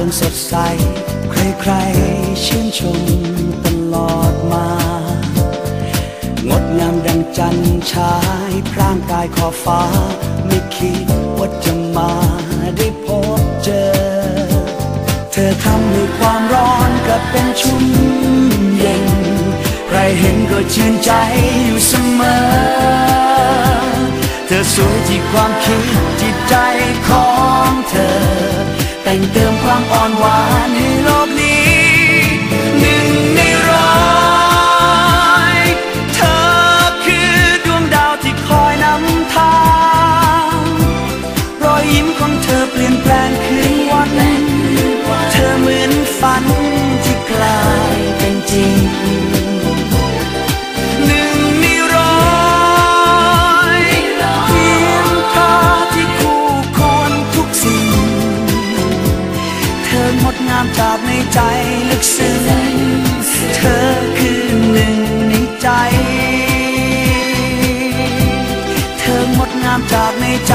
ริงสดใส ใครๆชื่นชมตลอดมา งดงามดังจันชายพร่างกายขอฟ้า ไม่คิดว่าจะมาได้พบเจอ เธอทำให้ความร้อนกลับเป็นชุ่มเย็น ใครเห็นก็ชื่นใจอยู่เสมอ เธอสวยที่ความคิดจิตใจของเธอ แต่งเติมความอ่อนหวานให้โลกนี้หนึ่งในร้อยเธอคือดวงดาวที่คอยนำทาง รอยยิ้มของเธอเปลี่ยนแปลงามจากในใจลึกซึ้งเธอคือหนึ่งในใจ เธองดงามจากในใจ